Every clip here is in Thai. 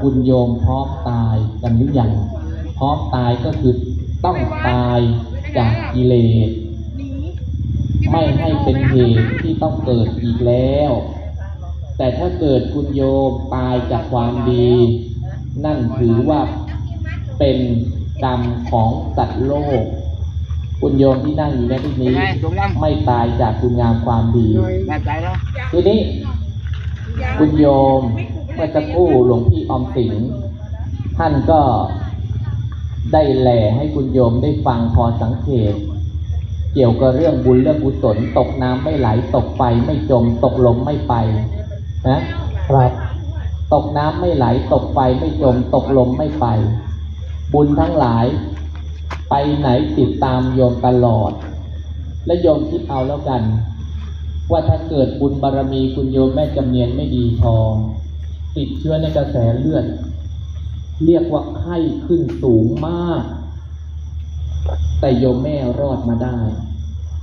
คุณโยมพร้อมตายกันหรือยังพร้อมตายก็คือต้องตายจากกิเลสไม่ให้เป็นเหตุที่ต้องเกิดอีกแล้ว แต่ถ้าเกิดคุณโยมตายจากความดี นั่นถือว่าเป็นกรรมของสัตว์โลก คุณโยมที่นั่งอยู่ในที่นี้เป็นไงถูกยังไม่ตายจากคุณงามความดีแน่ใจแล้วทีนี้ คุณโยม เมื่อสักครู่หลวงพี่ออมสินท่านก็ได้แหล่ให้คุณโยมได้ฟังพอสังเกต เกี่ยวกับเรื่องบุญเรื่องกุศลตกน้ำไม่ไหลตกไฟไม่จมตกลมไม่ไปนะครับตกน้ำไม่ไหลตกไฟไม่จมตกลมไม่ไป บุญทั้งหลาย ไปไหนติดตามโยมตลอด และโยมคิดเอาแล้วกัน ว่าถ้าเกิดบุญบารมีคุณโยมแม่จำเนียนไม่ดีพอ ติดเชื้อในกระแสเลือด เรียกว่าไข้ขึ้นสูงมาก แต่โยมแม่รอดมาได้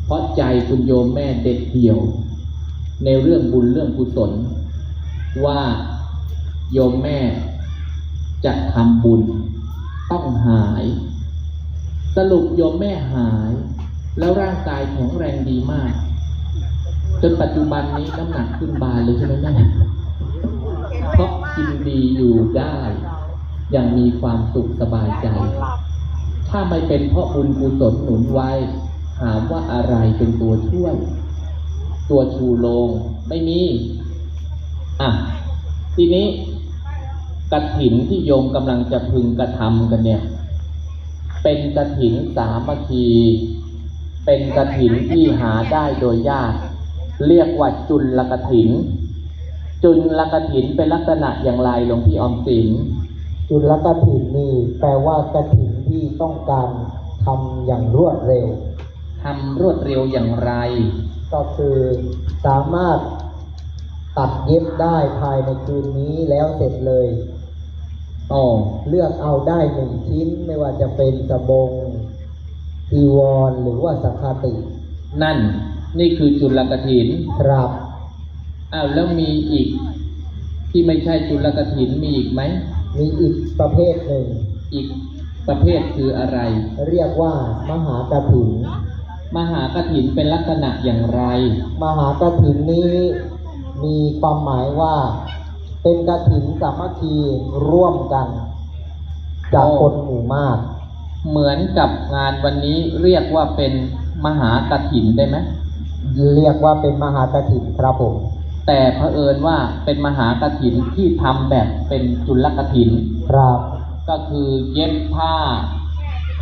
เพราะใจคุณโยมแม่เด็ดเดี่ยว ในเรื่องบุญเรื่องกุศล ว่าโยมแม่จะทำบุญต้องหาย สรุปโยมแม่หาย แล้วร่างกายแข็งแรงดีมาก จนปัจจุบันนี้น้ำหนักขึ้นบานเลยใช่ไหมแม่ อยู่ได้ อย่างมีความสุขสบายใจ ถ้าไม่เป็นเพราะบุญกุศลหนุนไว้ ถามว่าอะไรเป็นตัวช่วย ตัวชูโรงไม่มี อะ ทีนี้กระถินที่โยมกำลังจะพึงกระทำกันเนี่ย เป็นกระถินสามัคคี เป็นกระถินที่หาได้โดยยาก เรียกว่าจุลกระถิน จุลกถินเป็นลักษณะอย่างไรหลวงพี่ออมสินจุลกถินนี่แปลว่ากถินที่ต้องการทำอย่างรวดเร็วทำรวดเร็วอย่างไร ก็คือสามารถตัดเย็บได้ภายในคืนนี้แล้วเสร็จเลยอ๋อเลือกเอาได้หนึ่งชิ้นไม่ว่าจะเป็นสบงจีวรหรือว่าสังฆาติ นั่นนี่คือจุลกถินครับ อ้าวแล้วมีอีก ที่ไม่ใช่จุลกถินมีอีกไหมมีอีกประเภทหนึ่ง อีกประเภทคืออะไร เรียกว่ามหากถิน มหากถินเป็นลักษณะอย่างไร มหากถินนี้มีความหมายว่า เป็นกถินสามัคคีร่วมกัน จากโอ้คนหมู่มาก เหมือนกับงานวันนี้เรียกว่าเป็นมหากถินได้ไหมเรียกว่าเป็นมหากถินครับผม แต่เผอิญว่าเป็นมหากถินที่ทำแบบเป็นจุลกถินครับ ก็คือเย็บผ้า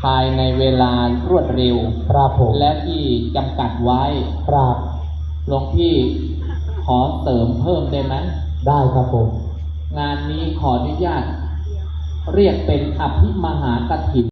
ภายในเวลารวดเร็วครับผมและที่จำกัดไว้ครับหลวงพี่ขอเสริมเพิ่มได้ไหมได้ครับผม งานนี้ขออนุญาต เรียกเป็นอภิมหากถิน